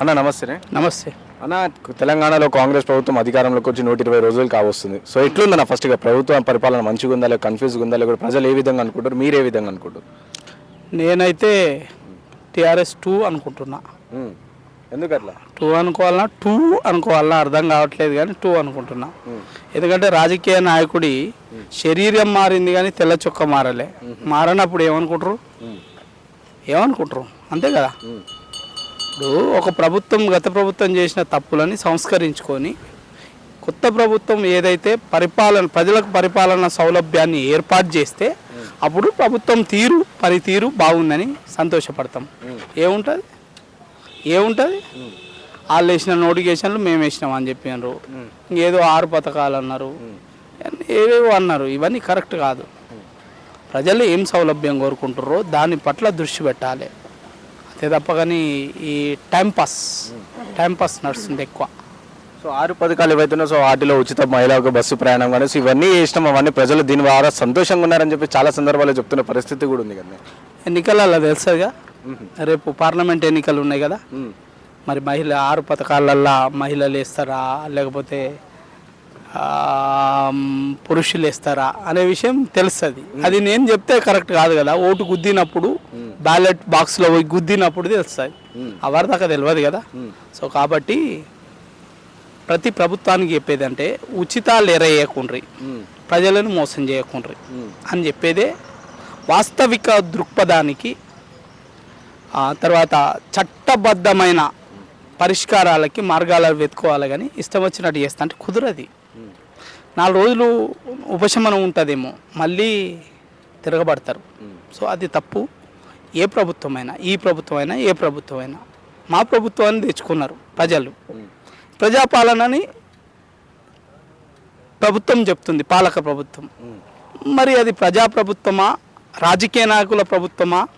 అన్న నమస్తే. నమస్తే. అన్న తెలంగాణలో కాంగ్రెస్ ప్రభుత్వం అధికారంలోకి వచ్చి నూట ఇరవై రోజులు కావస్తుంది. సో ఎట్లుందన్న ఫస్ట్గా ప్రభుత్వం పరిపాలన మంచిగా ఉందా లేక కన్ఫ్యూజ్గా ఉందా లేకపోతే ప్రజలు ఏ విధంగా అనుకుంటారు? మీరు ఏ విధంగా అనుకుంటారు? నేనైతే టిఆర్ఎస్ టూ అనుకుంటున్నా. ఉమ్. ఎందుకు అట్లా టూ అనుకోవాలన్నా టూ అనుకోవాలన్నా అర్థం కావట్లేదు కానీ టూ అనుకుంటున్నా. ఎందుకంటే రాజకీయ నాయకుడి శరీరం మారింది కానీ తెల్ల చొక్క మారలే. మారనప్పుడు ఏమనుకుంటారు? ఏమనుకుంటారు? అంతే కదా? ఇప్పుడు ఒక ప్రభుత్వం గత ప్రభుత్వం చేసిన తప్పులని సంస్కరించుకొని కొత్త ప్రభుత్వం ఏదైతే పరిపాలన ప్రజలకు పరిపాలన సౌలభ్యాన్ని ఏర్పాటు చేస్తే అప్పుడు ప్రభుత్వం తీరు పనితీరు బాగుందని సంతోషపడతాం. ఏముంటుంది? ఏముంటుంది? వాళ్ళు వేసిన నోటిఫికేషన్లు మేము వేసినాం అని చెప్పినారు. ఏదో ఆరు పథకాలు అన్నారు. ఏవేవో అన్నారు. ఇవన్నీ కరెక్ట్ కాదు. ప్రజలు ఏం సౌలభ్యం కోరుకుంటారో దాని పట్ల దృష్టి పెట్టాలి. అంతే తప్ప కానీ ఈ టైం పాస్ టైం పాస్ నడుస్తుంది ఎక్కువ. సో ఆరు పథకాలు ఏవైతున్నాయో సో వాటిలో ఉచిత మహిళలకు బస్సు ప్రయాణం కానీ సో ఇవన్నీ చేసినాం అవన్నీ ప్రజలు దీని ద్వారా సంతోషంగా ఉన్నారని చెప్పి చాలా సందర్భాల్లో చెప్తున్న పరిస్థితి కూడా ఉంది కదా. ఎన్నికలలో తెలుస్తుందిగా రేపు పార్లమెంట్ ఎన్నికలు ఉన్నాయి కదా. మరి మహిళ ఆరు పథకాలల్లో మహిళలు వేస్తారా? లేకపోతే పురుషులు వేస్తారా అనే విషయం తెలుస్తుంది. అది నేను చెప్తే కరెక్ట్ కాదు కదా. ఓటు గుద్దినప్పుడు బ్యాలెట్ బాక్స్లో పోయి గుద్దినప్పుడు తెలుస్తుంది. అవరి దాకా తెలియదు కదా. సో కాబట్టి ప్రతి ప్రభుత్వానికి చెప్పేది అంటే ఉచితాలు ఎరయ్యకుండ్రి ప్రజలను మోసం చేయకుండ్రి అని చెప్పేదే వాస్తవిక దృక్పథానికి తర్వాత చట్టబద్ధమైన పరిష్కారాలకి మార్గాలు వెతుకోవాలి కానీ ఇష్టం వచ్చినట్టు చేస్తా అంటే కుదరది. నాలుగు రోజులు ఉపశమనం ఉంటుందేమో మళ్ళీ తిరగబడతారు. సో అది తప్పు. ఏ ప్రభుత్వమైనా ఈ ప్రభుత్వమైనా ఏ ప్రభుత్వమైనా. మా ప్రభుత్వాన్ని తెచ్చుకున్నారు ప్రజలు. ప్రజాపాలనని ప్రభుత్వం చెప్తుంది పాలక ప్రభుత్వం. మరి అది ప్రజాప్రభుత్వమా రాజకీయ నాయకుల ప్రభుత్వమా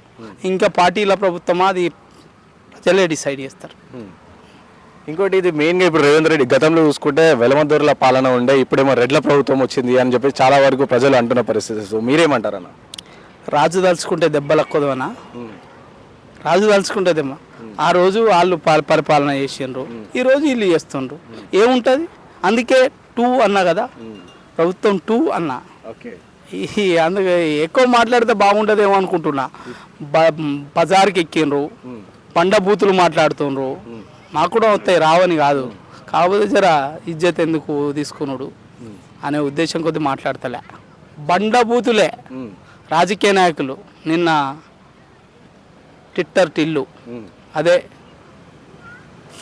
ఇంకా పార్టీల ప్రభుత్వమా అది ప్రజలే డిసైడ్ చేస్తారు. ఇంకోటి ఇది మెయిన్గా ఇప్పుడు రేవంత్ రెడ్డి గతంలో చూసుకుంటే వెలమదొరల పాలన ఉండే ఇప్పుడేమో రెడ్ల ప్రభుత్వం వచ్చింది అని చెప్పి చాలా వరకు ప్రజలు అంటున్న పరిస్థితి. సో మీరేమంటారన్న? రాజు తలుచుకుంటే దెబ్బలక్కదవనా రాజు తలుచుకుంటే దెబ్బ ఆ రోజు వాళ్ళు పరిపాలన చేసిండ్రు ఈ రోజు వీళ్ళు చేస్తుండ్రు. ఏముంటుంది? అందుకే టూ అన్నా కదా? ప్రభుత్వం టూ అన్నా. ఓకే. ఈ అందుకే ఎక్కువ మాట్లాడితే బాగుంటుందేమో అనుకుంటున్నా. బజార్కి ఎక్కిండ్రు పండ బూతులు మాట్లాడుతుండ్రు మాకు కూడా వస్తాయి రావని కాదు. కాకపోతే జర ఇజ్జత్ ఎందుకు తీసుకున్నాడు అనే ఉద్దేశం కొద్ది మాట్లాడతలే. బండ బూతులే రాజకీయ నాయకులు. నిన్న ట్విట్టర్ టిల్లు. అదే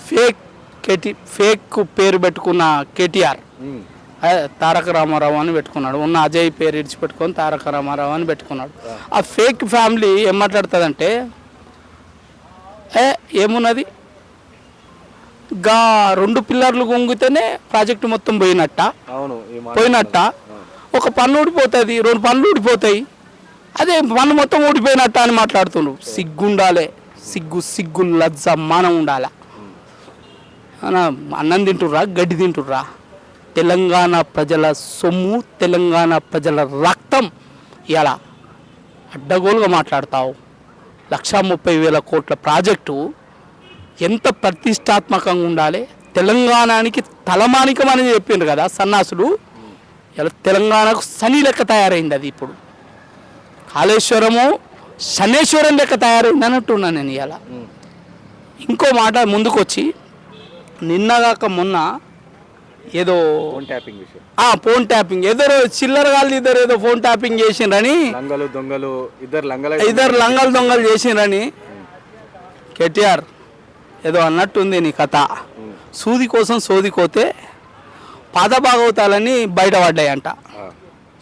ఫేక్ కేటీ ఫేక్ పేరు పెట్టుకున్న కేటీఆర్. తారక రామారావు అని పెట్టుకున్నాడు. ఉన్న అజయ్ పేరు ఇడిచిపెట్టుకొని తారక రామారావు అని పెట్టుకున్నాడు. ఆ ఫేక్ ఫ్యామిలీ ఏం మాట్లాడుతుందంటే ఏ ఏమున్నది? గా రెండు పిల్లర్లు కొంగితేనే ప్రాజెక్టు మొత్తం పోయినట్ట. అవును ఈ మాట- పోయినట్ట. ఒక పన్ను ఊడిపోతుంది రెండు పనులు ఊడిపోతాయి. అదే పన్ను మొత్తం ఊడిపోయినట్ట అని మాట్లాడుతుండ్రు. సిగ్గుండాలే సిగ్గు సిగ్గు లజ్జ మానం ఉండాలి. అన్న, అన్నం తింటుర్రా గడ్డి తింటుర్రా? తెలంగాణ ప్రజల సొమ్ము తెలంగాణ ప్రజల రక్తం. ఇలా అడ్డగోలుగా మాట్లాడతావు. లక్షా ముప్పై వేల కోట్ల ప్రాజెక్టు ఎంత ప్రతిష్టాత్మకంగా ఉండాలి? తెలంగాణకి తలమానికం అని చెప్పిండ్రు కదా సన్నాసులు. ఇలా తెలంగాణకు శని లెక్క తయారైంది అది ఇప్పుడు. కాళేశ్వరము శనేశ్వరం లెక్క తయారైంది అన్నట్టున్నా నేను ఇలా ఇంకో మాట ముందుకు వచ్చి నిన్నగాక మొన్న ఏదో ఫోన్ ట్యాపింగ్ విషయం. ఆ ఫోన్ ట్యాపింగ్ ఏదో చిల్లర వాళ్ళు ఇద్దరు ఏదో ఫోన్ ట్యాపింగ్ చేసిండ్రని. లంగలు దొంగలు ఇద్దరు లంగల ఇద్దరు లంగలు దొంగలు చేసిండ్రని. కేటీఆర్ ఏదో అన్నట్టుంది నీ కథ. సూది కోసం సోది కోతే పాత భాగవతాలని బయటపడ్డాయంట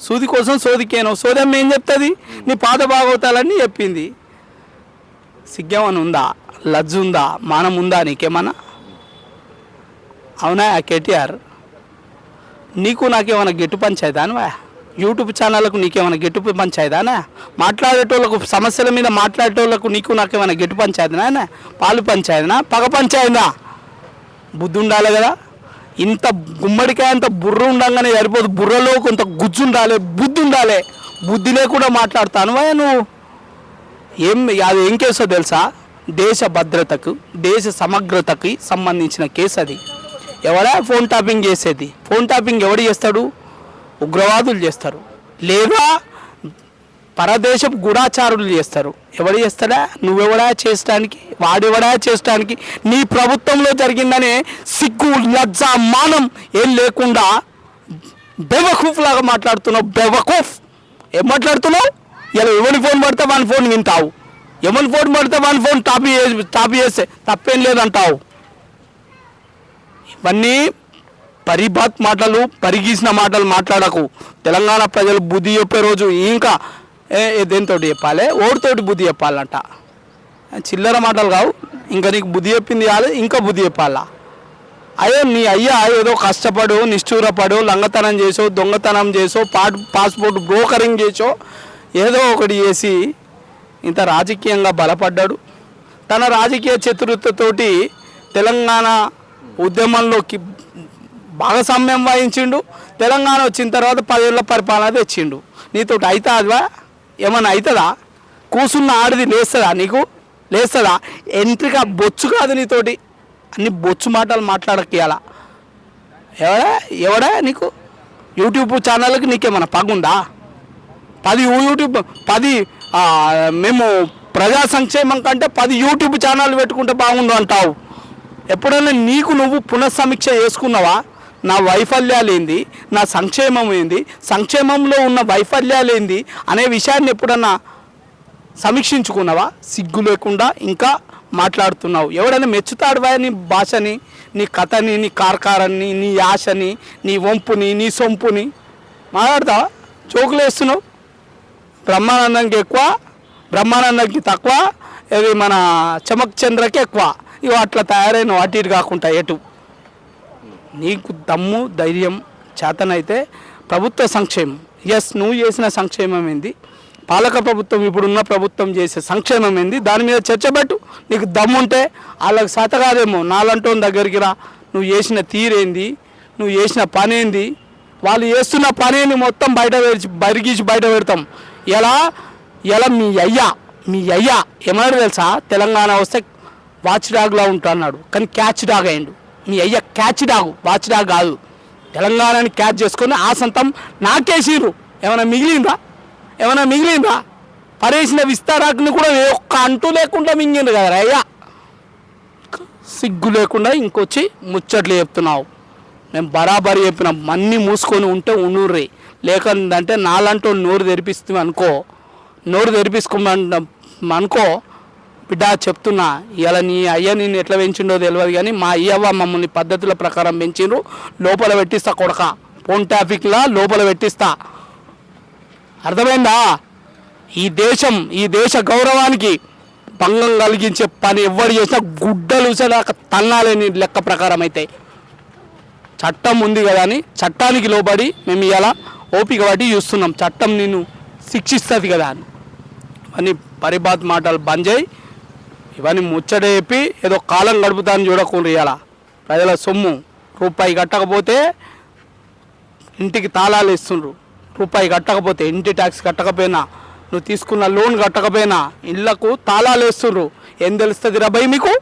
సూది కోసం సోదికేను సోదమ్మ ఏం చెప్తుంది? నీ పాత భాగవతాలన్నీ చెప్పింది సిగ్గేమని ఉందా? లజ్జు ఉందా? మానం ఉందా నీకేమన్నా? అవునా కేటీఆర్? నీకు నాకేమైనా గెట్టు పంచాయదానవా యూట్యూబ్ ఛానళ్ళకు నీకేమైనా గెట్టు పంచాయదానా మాట్లాడేటోళ్ళకు సమస్యల మీద మాట్లాడేటోళ్ళకు నీకు నాకేమైనా గెట్టు పంచాయతీనా పాలు పంచాయతీనా? పగ పంచాయదా బుద్ధి ఉండాలి కదా. ఇంత గుమ్మడికాయ అంత బుర్ర ఉండంగానే సరిపోదు. బుర్రలో కొంత గుజ్జు ఉండాలి బుద్ధి ఉండాలి. బుద్ధి లేకుండా మాట్లాడతాను నువ్వు. ఏం అది ఏం కేసో తెలుసా? దేశ భద్రతకు దేశ సమగ్రతకి సంబంధించిన కేసు అది ఎవడా? ఫోన్ టాపింగ్ చేసేది. ఫోన్ టాపింగ్ ఎవడు చేస్తాడు? ఉగ్రవాదులు చేస్తారు. లేదా పరదేశపు గూఢాచారులు చేస్తారు. ఎవడు చేస్తాడా? నువ్వెవడా చేసడానికి? వాడెవడా చేసడానికి? నీ ప్రభుత్వంలో జరిగిందనే సిగ్గు లజ్జ మానం ఏం లేకుండా బెవకూఫ్ లాగా మాట్లాడుతున్నావు. బెవకూఫ్! ఏం మాట్లాడుతున్నావు? ఇలా ఎవరి ఫోన్ పడితే వాని ఫోన్ వింటావు. ఎవరి ఫోన్ పడితే వాని ఫోన్ టాపీ టాపీ చేస్తే తప్పేం లేదంటావు. ఇవన్నీ పరిబాత్ మాటలు పరిగీసిన మాటలు మాట్లాడకు. తెలంగాణ ప్రజలు బుద్ధి చెప్పే రోజు ఇంకా ఏ ఏ చెప్పాలి? ఓడితోటి బుద్ధి చెప్పాలంట. చిల్లర మాటలు కావు. ఇంకా నీకు బుద్ధి చెప్పింది కాదు ఇంకా బుద్ధి చెప్పాలా? అయ్యో నీ అయ్యా ఏదో కష్టపడు నిష్ఠూరపడు లంగతనం చేసో దొంగతనం చేసో పాట్ పాస్పోర్ట్ బ్రోకరింగ్ చేసో ఏదో ఒకటి చేసి ఇంత రాజకీయంగా బలపడ్డాడు. తన రాజకీయ చతురతతోటి తెలంగాణ ఉద్యమంలోకి భాగస్వామ్యం వహించిండు. తెలంగాణ వచ్చిన తర్వాత పదేళ్ళ పరిపాలన తెచ్చిండు. నీతోటి అవుతుందా ఏమన్నా అవుతుందా కూసున్న ఆడిది లేస్తుందా నీకు? లేస్తుందా? ఎంట్రిక బొచ్చు కాదు నీతోటి. అన్ని బొచ్చు మాటలు మాట్లాడకియాలా ఎవడా? ఎవడా నీకు? యూట్యూబ్ ఛానల్కి నీకేమన్నా పగుందా? పది యూట్యూబ్ పది మేము ప్రజా సంక్షేమం కంటే పది యూట్యూబ్ ఛానల్ పెట్టుకుంటే బాగుండు అంటావు. ఎప్పుడైనా నీకు నువ్వు పునఃసమీక్ష చేసుకున్నావా? నా వైఫల్యాలు ఏంది నా సంక్షేమం ఏంది సంక్షేమంలో ఉన్న వైఫల్యాలు ఏంది అనే విషయాన్ని ఎప్పుడన్నా సమీక్షించుకున్నావా? సిగ్గు లేకుండా ఇంకా మాట్లాడుతున్నావు. ఎవడైనా మెచ్చుతాడువా నీ భాషని నీ కథని నీ కార్కారాన్ని నీ యాసని నీ వంపుని నీ సొంపుని? మాట్లాడతావా? జోకులు వేస్తున్నావు? బ్రహ్మానందంకి ఎక్కువ బ్రహ్మానందంకి తక్కువ ఇది మన చమక్ చంద్రకి ఎక్కువ. ఇవి అట్లా తయారైన అటు ఇటు కాకుండా ఎటు. నీకు దమ్ము ధైర్యం చేతనైతే ప్రభుత్వ సంక్షేమం. ఎస్ నువ్వు చేసిన సంక్షేమం ఏంది? పాలక ప్రభుత్వం ఇప్పుడున్న ప్రభుత్వం చేసే సంక్షేమం ఏంది? దాని మీద చర్చ పెట్టు. నీకు దమ్ముంటే వాళ్ళకి శాత నాలంటోని దగ్గరికి రా. నువ్వు చేసిన తీరేంది? నువ్వు చేసిన పనేంది? వాళ్ళు చేస్తున్న పనేని మొత్తం బయట పెడిచి బరిగీసి బయట పెడతాం. ఎలా? ఎలా మీ అయ్యా మీ అయ్యా ఏమన్నాడు తెలుసా? తెలంగాణ వస్తే వాచ్ డాగ్లా ఉంటా అన్నాడు. కానీ క్యాచ్ డాగ్ అయ్యిండు మీ అయ్య క్యాచ్ డాగు వాచ్ డాగ్ కాదు. తెలంగాణని క్యాచ్ చేసుకొని ఆ సంతం నాకేసిర్రు ఏమైనా మిగిలిందా ఏమైనా మిగిలిందా పరేసిన విస్తారాకుని కూడా ఏ ఒక్క అంటూ లేకుండా మింగిండు కదా అయ్యా. సిగ్గు లేకుండా ఇంకొచ్చి ముచ్చట్లు చెప్తున్నావు. మేము బరాబరి చెప్పినాం. అన్నీ మూసుకొని ఉంటే ఉండుర్రి. లేకంటే నాలంటూ నోరు తెరిపిస్తుంది అనుకో. నోరు తెరిపించుకోమంట అనుకో. బిడ్డ చెప్తున్నా ఇలా నీ అయ్య నిన్ను ఎట్లా పెంచిండో తెలియదు కానీ మా అయ్యవ్వ మమ్మల్ని పద్ధతుల ప్రకారం పెంచిండ్రు. లోపల పెట్టిస్తా కొడక. ఫోన్ ట్రాఫిక్లా లోపల పెట్టిస్తా. అర్థమైందా? ఈ దేశం ఈ దేశ గౌరవానికి భంగం కలిగించే పని ఎవరు చేసినా గుడ్డలు దాకా తన్నాలని లెక్క ప్రకారం అయితే. చట్టం ఉంది కదా అని చట్టానికి లోబడి మేము ఇలా ఓపిక పట్టి చూస్తున్నాం. చట్టం నిన్ను శిక్షిస్తుంది కదా అని. అని పరిబాత్ మాటలు బంద్ చేయి. ఇవన్నీ ముచ్చట చెప్పి ఏదో కాలం గడుపుతాను చూడకుండా ఇవాళ ప్రజల సొమ్ము రూపాయి కట్టకపోతే ఇంటికి తాళాలు ఇస్తుండ్రు. రూపాయి కట్టకపోతే ఇంటి ట్యాక్స్ కట్టకపోయినా నువ్వు తీసుకున్న లోన్ కట్టకపోయినా ఇళ్ళకు తాళాలు వేస్తుండ్రు. ఏం తెలుస్తుంది రా భయ్ మీకు?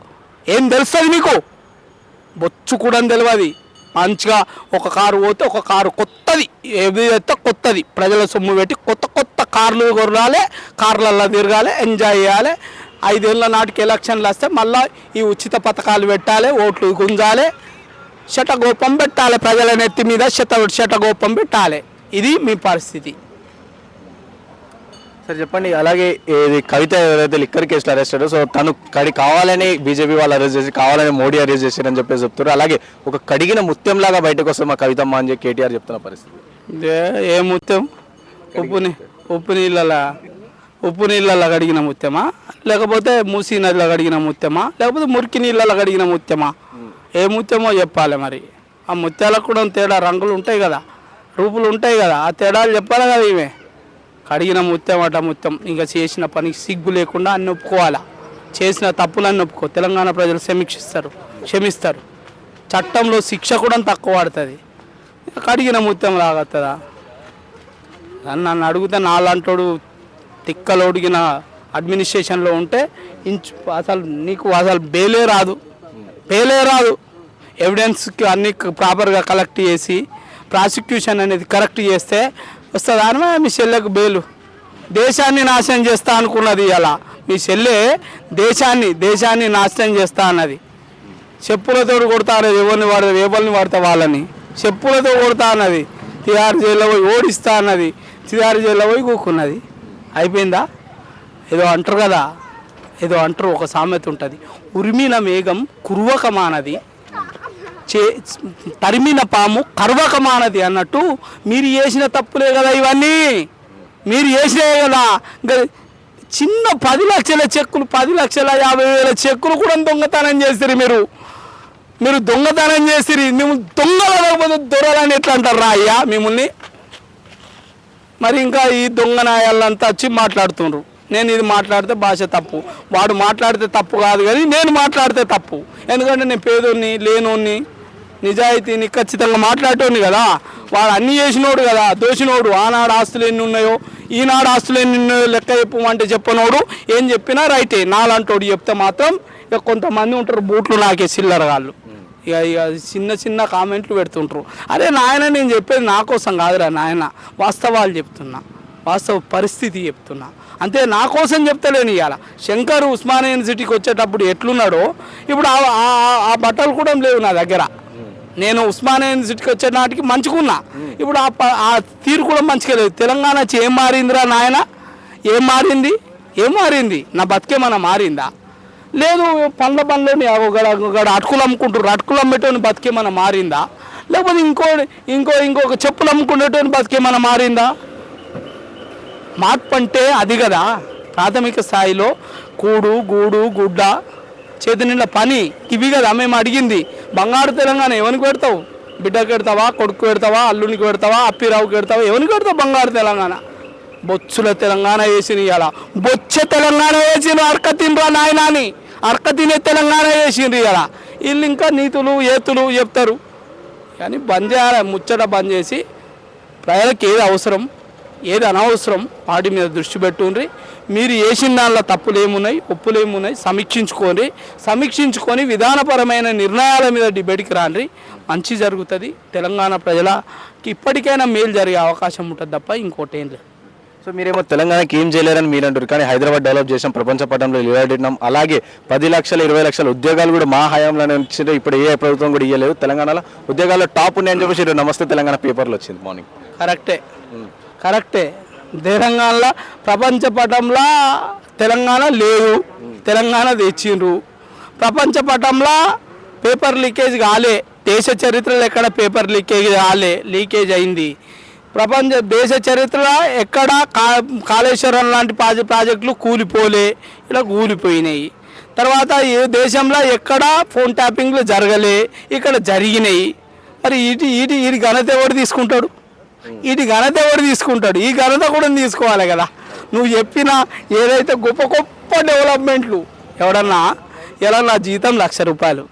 ఏం తెలుస్తుంది మీకు? బొచ్చు కూడా తెలియదు మంచిగా ఒక కారు పోతే ఒక కారు కొత్తది. ఏది అయితే కొత్తది. ప్రజల సొమ్ము పెట్టి కొత్త కొత్త కార్లు కొరాలి కార్లల్లో తిరగాలి ఎంజాయ్ చేయాలి. ఐదేళ్ళ నాటికి ఎలక్షన్లు వస్తే మళ్ళీ ఈ ఉచిత పథకాలు పెట్టాలి ఓట్లు గుంజాలి శటగోపం పెట్టాలి ప్రజల నెత్తి మీద శత శటగోపం పెట్టాలి. ఇది మీ పరిస్థితి. సార్ చెప్పండి. అలాగే ఇది కవిత ఎవరైతే లిక్కర్ కేసులో అరెస్ట్ అయ్యారో సో తను కడి కావాలని బీజేపీ వాళ్ళు అరెస్ట్ చేసి కావాలని మోడీ అరెస్ట్ చేశారని చెప్పేసి చెప్తారు అలాగే ఒక కడిగిన ముత్యం లాగా బయటకు వస్తే మా కవితమ్మ అని చెప్పి కేటీఆర్ చెప్తున్న పరిస్థితి. ఏ ముత్యం? ఉప్పు నీ ఉప్పు నీళ్ళలా? ఉప్పు నీళ్ళలో కడిగిన ముత్యమా? లేకపోతే మూసీ నదిలో కడిగిన ముత్యమా? లేకపోతే మురికి నీళ్ళలో కడిగిన ముత్యమా? ఏ ముత్యమో చెప్పాలి మరి. ఆ ముత్యాలకు కూడా తేడా రంగులు ఉంటాయి కదా. రూపులు ఉంటాయి కదా. ఆ తేడాలు చెప్పాలి కదా ఇవే కడిగిన ముత్యం అట ముత్యం. ఇంకా చేసిన పనికి సిగ్గు లేకుండా అన్ని ఒప్పుకోవాలా? చేసిన తప్పులన్నీ ఒప్పుకో. తెలంగాణ ప్రజలు సమీక్షిస్తారు క్షమిస్తారు. చట్టంలో శిక్ష కూడా తక్కువ పడుతుంది. కడిగిన ముత్యం లాగత్తదా నన్ను నన్ను అడిగితే నాలంటోడు తిక్కలొడిగిన అడ్మినిస్ట్రేషన్లో ఉంటే ఇంచు అసలు నీకు అసలు బేలే రాదు. బేలే రాదు. ఎవిడెన్స్కి అన్ని ప్రాపర్గా కలెక్ట్ చేసి ప్రాసిక్యూషన్ అనేది కరెక్ట్ చేస్తే వస్తుందా అని మీ చెల్లెకు బేలు. దేశాన్ని నాశనం చేస్తా అనుకున్నది ఇలా మీ చెల్లె దేశాన్ని దేశాన్ని నాశనం చేస్తా అన్నది. చెప్పులతో కొడతారు ఎవరిని వాడ ఎవరిని వాడతా వాళ్ళని. చెప్పులతో కొడతా అన్నది. తిహార్ జైల్లో పోయి ఓడిస్తా అన్నది. తిహార్ జైల్లో పోయి కూకున్నది. అయిపోయిందా? ఏదో అంటారు కదా ఏదో అంటారు ఒక సామెత ఉంటుంది. ఉరిమిన మేఘం కురువకమానది. చే తరిమిన పాము కర్వకమానది అన్నట్టు మీరు చేసిన తప్పులే కదా ఇవన్నీ. మీరు చేసినవే కదా. చిన్న పది లక్షల చెక్కులు పది లక్షల యాభై వేల చెక్కులు కూడా దొంగతనం చేసిరు మీరు. మీరు దొంగతనం చేసిరి మేము దొంగలు దొరలని ఎట్లా అంటారు రా అయ్యా మిమ్మల్ని? మరి ఇంకా ఈ దొంగ నాయాలంతా వచ్చి మాట్లాడుతుండ్రు. నేను ఇది మాట్లాడితే భాష తప్పు. వాడు మాట్లాడితే తప్పు కాదు కానీ నేను మాట్లాడితే తప్పు. ఎందుకంటే నేను పేదోన్ని లేనోడిని నిజాయితీని ఖచ్చితంగా మాట్లాడేవాడిని కదా. వాడు అన్ని చేసినోడు కదా దోషినోడు. ఆనాడు ఆస్తులు ఎన్ని ఉన్నాయో ఈనాడు ఆస్తులు ఎన్ని ఉన్నాయో లెక్క చెప్పమంటే చెప్పనోడు. ఏం చెప్పినా రైటే. నాలంటోడు చెప్తే మాత్రం ఇక కొంతమంది ఉంటారు బూట్లు నాకే చిల్లరగాళ్ళు ఇక ఇక చిన్న చిన్న కామెంట్లు పెడుతుంటారు. అరే నాయన నేను చెప్పేది నా కోసం కాదురా నాయన. వాస్తవాలు చెప్తున్నా. వాస్తవ పరిస్థితి చెప్తున్నా. అంతే నా కోసం చెప్తలేను ఇవాళ శంకర్ ఉస్మానియా యూనివర్సిటీకి వచ్చేటప్పుడు ఎట్లున్నాడో ఇప్పుడు ఆ- ఆ- బట్టలు కూడా లేవు నా దగ్గర. నేను ఉస్మానియా యూనివర్సిటీకి వచ్చే నాటికి మంచుకున్నా ఇప్పుడు ఆ ప- ఆ తీరు కూడా మంచిగా లేదు. తెలంగాణ ఏం మారిందిరా నాయన? ఏం మారింది? ఏం మారింది? నా బతికేమన్నా మారిందా? లేదు పండ్ల బండ్లోని ఒకడ ఒకడ అటుకులు అమ్ముకుంటారు అటుకులు అమ్మేటోని బతికేమన్నా మారిందా? లేకపోతే ఇంకో ఇంకో ఇంకొక చెప్పులు అమ్ముకునేటోని బతికేమన్నా మారిందా? మార్పు అంటే అది కదా. ప్రాథమిక స్థాయిలో కూడు గూడు గుడ్డ చేతి నిండా పని ఇవి కదా మేము అడిగింది. బంగారు తెలంగాణ ఎవరికి పెడతావు? బిడ్డకు పెడతావా? కొడుకు పెడతావా? అల్లునికి పెడతావా? అప్పిరావుకి పెడతావా? ఎవరికి పెడతావు బంగారు తెలంగాణ? బొచ్చుల తెలంగాణ వేసిన ఇవాళ బొచ్చ తెలంగాణ వేసిన అర్క తినరా నాయనాని. అర్క తినే తెలంగాణ వేసిండ్రు ఇవాళ వీళ్ళు ఇంకా నీతులు ఏతులు చెప్తారు. కానీ బంద్ చేయాలి ముచ్చట బంద్ చేసి ప్రజలకు ఏది అవసరం ఏది అనవసరం వాటి మీద దృష్టి పెట్టుండ్రి. మీరు చేసిన దానిలో తప్పులు ఏమున్నాయి ఒప్పులు ఏమున్నాయి సమీక్షించుకొని సమీక్షించుకొని విధానపరమైన నిర్ణయాల మీద డిబేట్కి రాండ్రి. మంచి జరుగుతుంది. తెలంగాణ ప్రజలకి ఇప్పటికైనా మేలు జరిగే అవకాశం ఉంటుంది తప్ప ఇంకోటి ఏం లేదు. సో మీరేమో తెలంగాణకి ఏం చేయలేరని మీరు అంటారు కానీ హైదరాబాద్ డెవలప్ చేసాం ప్రపంచ పటంలో నిలబెట్టినాం అలాగే పది లక్షల ఇరవై లక్షల ఉద్యోగాలు కూడా మా హయాంలోనే వచ్చింది ఇప్పుడు ఏ ప్రభుత్వం కూడా ఇవ్వలేదు తెలంగాణలో. ఉద్యోగాల్లో టాప్ ఉన్నాయని చెప్పేసి నమస్తే తెలంగాణ పేపర్లో వచ్చింది మార్నింగ్. కరెక్టే. కరెక్టే. తెలంగాణలో ప్రపంచ పటంలో తెలంగాణ లేదు తెలంగాణ తెచ్చిండ్రు. ప్రపంచ పటంలో పేపర్ లీకేజ్ కాలే. దేశ చరిత్రలో ఎక్కడ పేపర్ లీకేజ్ కాలే. లీకేజ్ అయింది. ప్రపంచ దేశ చరిత్రలో ఎక్కడ కా కాళేశ్వరం లాంటి ప్రాజె ప్రాజెక్టులు కూలిపోలే. ఇలా కూలిపోయినాయి. తర్వాత ఏ దేశంలో ఎక్కడ ఫోన్ ట్యాపింగ్లు జరగలే. ఇక్కడ జరిగినాయి. మరి ఇటు ఇటు ఈ ఘనత ఎవడు తీసుకుంటాడు? ఇటు ఘనత ఎవడు తీసుకుంటాడు? ఈ ఘనత కూడా తీసుకోవాలి కదా. నువ్వు చెప్పిన ఏదైతే గొప్ప గొప్ప డెవలప్మెంట్లు ఎవడన్నా ఎలా నా జీతం లక్ష రూపాయలు.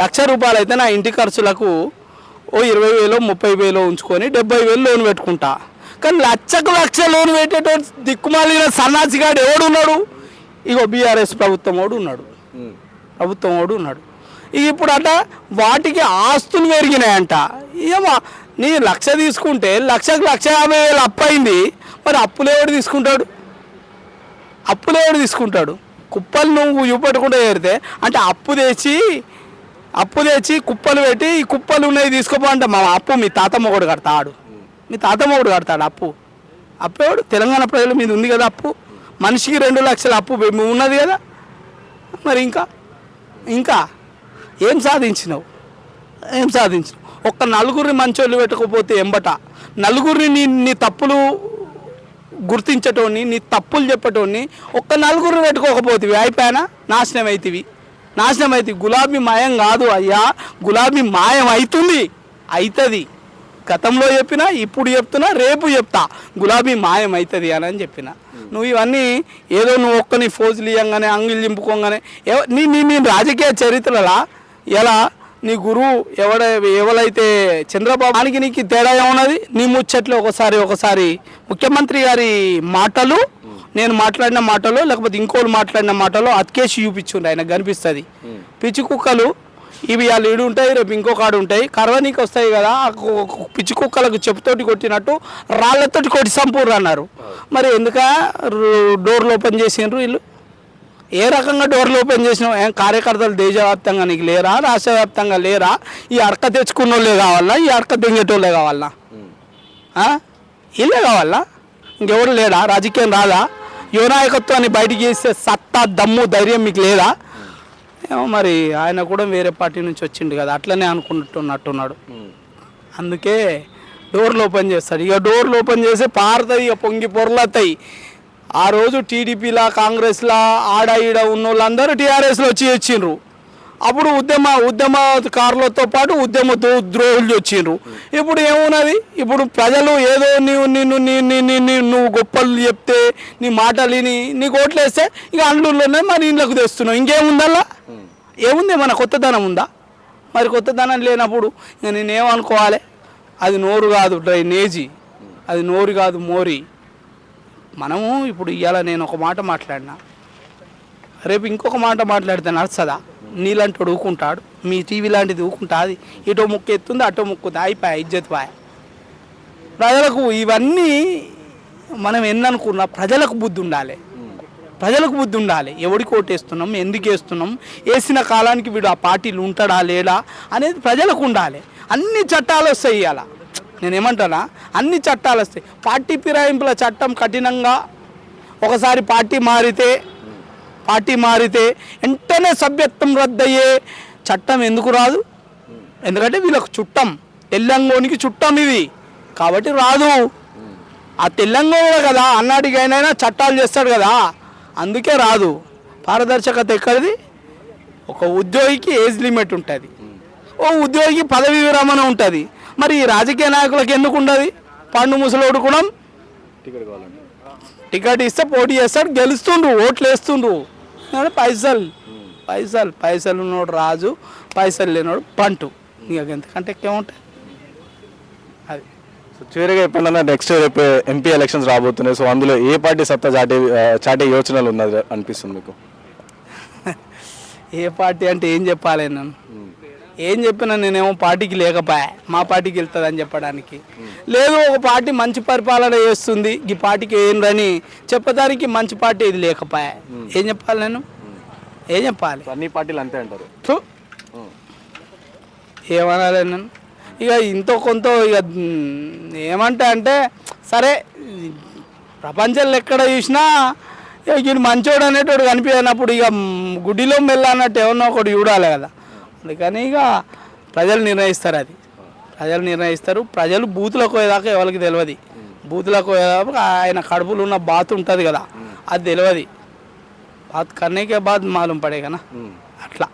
లక్ష రూపాయలు అయితే నా ఇంటి ఖర్చులకు ఓ ఇరవై వేలు ముప్పై వేలు ఉంచుకొని డెబ్బై వేలు లోన్ పెట్టుకుంటా. కానీ లక్షకు లక్ష లోన్ పెట్టేటోడు దిక్కుమాలిన సన్నాసిగాడు ఎవడు ఉన్నాడు ఇగో బీఆర్ఎస్ ప్రభుత్వం వాడు ఉన్నాడు. ప్రభుత్వం వాడు ఉన్నాడు. ఇక ఇప్పుడు అట వాటికి ఆస్తులు పెరిగినాయంట. ఏమో నీ లక్ష తీసుకుంటే లక్షకు లక్ష యాభై వేలు అప్పు అయింది. మరి అప్పులు ఎవడు తీసుకుంటాడు? అప్పులు ఎవడు తీసుకుంటాడు? కుప్పలు నువ్వు చూపెట్టకుండా చేరితే అంటే అప్పు తెచ్చి అప్పు తెచ్చి కుప్పలు పెట్టి ఈ కుప్పలు ఉన్నాయి తీసుకోపో అంటే మా అప్పు మీ తాతమ్మ కూడా కడతాడు. మీ తాతమ్మ కూడా కడతాడు అప్పు. అప్పు ఎవడు? తెలంగాణ ప్రజల మీద ఉంది కదా అప్పు. మనిషికి రెండు లక్షల అప్పు ఉన్నది కదా. మరి ఇంకా? ఇంకా? ఏం సాధించినావు? ఏం సాధించినావు? ఒక్క నలుగురిని మంచోళ్ళు పెట్టకపోతే ఎంబట. నలుగురిని నీ నీ తప్పులు గుర్తించటోని నీ తప్పులు చెప్పటోని ఒక్క నలుగురిని పెట్టుకోకపోతే అయిపోయానా? నాశనం అవుతుంది నాశనం అవుతుంది గులాబీ మాయం కాదు అయ్యా. గులాబీ మాయం అవుతుంది అవుతుంది గతంలో చెప్పినా ఇప్పుడు చెప్తున్నా రేపు చెప్తా. గులాబీ మాయం అవుతుంది అని అని చెప్పిన. నువ్వు ఇవన్నీ ఏదో నువ్వు ఒక్కని ఫోజులు ఇవ్వగానే అంగిల్ దింపుకోగానే నీ నీ నీ రాజకీయ చరిత్రలా? ఎలా? నీ గురువు ఎవడ ఎవరైతే చంద్రబాబు దానికి నీకు తేడా ఏమున్నది? నీ ముచ్చట్లు ఒకసారి ఒకసారి ముఖ్యమంత్రి గారి మాటలు నేను మాట్లాడిన మాటలో లేకపోతే ఇంకోళ్ళు మాట్లాడిన మాటలో అతికేసి చూపించుండ్రు ఆయన కనిపిస్తుంది. పిచ్చి కుక్కలు ఇవి వాళ్ళు ఈడు ఉంటాయి రేపు ఇంకో కాడు ఉంటాయి. కరవనీకి వస్తాయి కదా పిచ్చి కుక్కలకు చెప్పుతోటి కొట్టినట్టు రాళ్ళతోటి కొట్టి సంపూర్ అన్నారు. మరి ఎందుక డోర్లు ఓపెన్ చేసిండ్రు వీళ్ళు? ఏ రకంగా డోర్లు ఓపెన్ చేసినావు? ఏం కార్యకర్తలు దేశవ్యాప్తంగా నీకు లేరా? రాష్ట్ర వ్యాప్తంగా లేరా? ఈ అడక తెచ్చుకున్న వాళ్ళే కావాలా? ఈ అడక దెంగేటోళ్ళే కావాలా? వీళ్ళే కావాలా? ఇంకెవరు లేడా? రాజకీయం రాదా? యువనాయకత్వాన్ని బయటికి చేసే సత్తా దమ్ము ధైర్యం మీకు లేదా? ఏమో మరి ఆయన కూడా వేరే పార్టీ నుంచి వచ్చిండు కదా అట్లనే అనుకుంటున్నట్టున్నాడు. అందుకే డోర్లు ఓపెన్ చేస్తాడు. ఇక డోర్లు ఓపెన్ చేస్తే పారుతాయి ఇక పొంగి పొరలతాయి. ఆ రోజు టీడీపీలా కాంగ్రెస్లా ఆడ ఈడ ఉన్న వాళ్ళందరూ టీఆర్ఎస్లో వచ్చి వచ్చిండ్రు. అప్పుడు ఉద్యమ ఉద్యమకారులతో పాటు ఉద్యమ ద్రోహులు వచ్చిండ్రు. ఇప్పుడు ఏమున్నది? ఇప్పుడు ప్రజలు ఏదో నీవు నిన్ను నీ నువ్వు గొప్పలు చెప్తే నీ మాటలు విని నీకు ఓట్లేస్తే ఇక అండ్లలోనే మరి ఇంట్లోకి తెస్తున్నావు. ఇంకేముందల్లా? ఏముంది? మన కొత్తదనం ఉందా? మరి కొత్తదనం లేనప్పుడు ఇక నేనేమనుకోవాలి? అది నోరు కాదు డ్రైనేజీ అది నోరు కాదు మోరి. మనము ఇప్పుడు ఇవాళ నేను ఒక మాట మాట్లాడినా. రేపు ఇంకొక మాట మాట్లాడితే నడుస్తుందా? నీలాంటి ఊకుంటాడు. మీ టీవీ లాంటిది ఊకుంటుంది. ఇటో ముక్కు ఎత్తుంది అటో ముక్కు అయిపోయా ఇజ్జత్ పాయ ప్రజలకు ఇవన్నీ మనం ఎన్ననుకున్నా ప్రజలకు బుద్ధి ఉండాలి. ప్రజలకు బుద్ధి ఉండాలి. ఎవడికి ఓటేస్తున్నాం ఎందుకు వేస్తున్నాం వేసిన కాలానికి వీడు ఆ పార్టీలు ఉంటాడా లేడా అనేది ప్రజలకు ఉండాలి. అన్ని చట్టాలు వస్తాయి ఇవాళ నేనేమంటానా? అన్ని చట్టాలు వస్తాయి. పార్టీ ఫిరాయింపుల చట్టం కఠినంగా ఒకసారి పార్టీ మారితే పార్టీ మారితే వెంటనే సభ్యత్వం రద్దయ్యే చట్టం ఎందుకు రాదు? ఎందుకంటే వీళ్ళకు చుట్టం తెల్లంగోనికి చుట్టం ఇది. కాబట్టి రాదు. ఆ తెలంగాణ కదా అన్నాటికైనా చట్టాలు చేస్తాడు కదా. అందుకే రాదు. పారదర్శకత ఎక్కడిది? ఒక ఉద్యోగికి ఏజ్ లిమిట్ ఉంటుంది. ఓ ఉద్యోగికి పదవి విరమణ ఉంటుంది. మరి ఈ రాజకీయ నాయకులకు ఎందుకు ఉండదు? పండు ముసలోడు కూడా టికెట్ ఇస్తే పోటీ చేస్తాడు గెలుస్తుండ్రు ఓట్లు వేస్తుండ్రు పైసలు. పైసలు పైసలు ఉన్నోడు రాజు పైసలు లేనోడు పంటు. ఇక ఎంతకంటే ఏముంటాయి అది. సో చివరిగా ఎప్పుడన్నా నెక్స్ట్ రేపు ఎంపీ ఎలక్షన్స్ రాబోతున్నాయి. సో అందులో ఏ పార్టీ సత్తా చాటే చాటే యోచనలు ఉన్నది అనిపిస్తుంది మీకు? ఏ పార్టీ అంటే ఏం చెప్పాలి నేను ఏం చెప్పినా నేనేమో పార్టీకి లేకపోయా. మా పార్టీకి వెళ్తుందని చెప్పడానికి. లేదు ఒక పార్టీ మంచి పరిపాలన చేస్తుంది. ఈ పార్టీకి ఏందని చెప్పడానికి మంచి పార్టీ ఇది లేకపోయా. ఏం చెప్పాలి నేను? ఏం చెప్పాలి? అన్ని పార్టీలు అంతే అంటారు. ఏమనాలి నేను? ఇక ఇంతో కొంత ఇక ఏమంటా అంటే సరే ప్రపంచంలో ఎక్కడ చూసినా ఇక ఈయన మంచోడు అనేటోడు కనిపించినప్పుడు ఇక గుడిలో మెల్ల అన్నట్టు ఏమన్నా ఒకటి చూడాలి కదా. అందుకని ఇక ప్రజలు నిర్ణయిస్తారు అది. ప్రజలు నిర్ణయిస్తారు. ప్రజలు బూతులకు పోయేదాకా ఎవరికి తెలియదు బూతులకు పోయేదాకా ఆయన కడుపులో ఉన్న బాత్ ఉంటుంది కదా అది తెలియదు బాత్ కన్నేకే బాత్ మాలూం పడే కదా. అట్లా.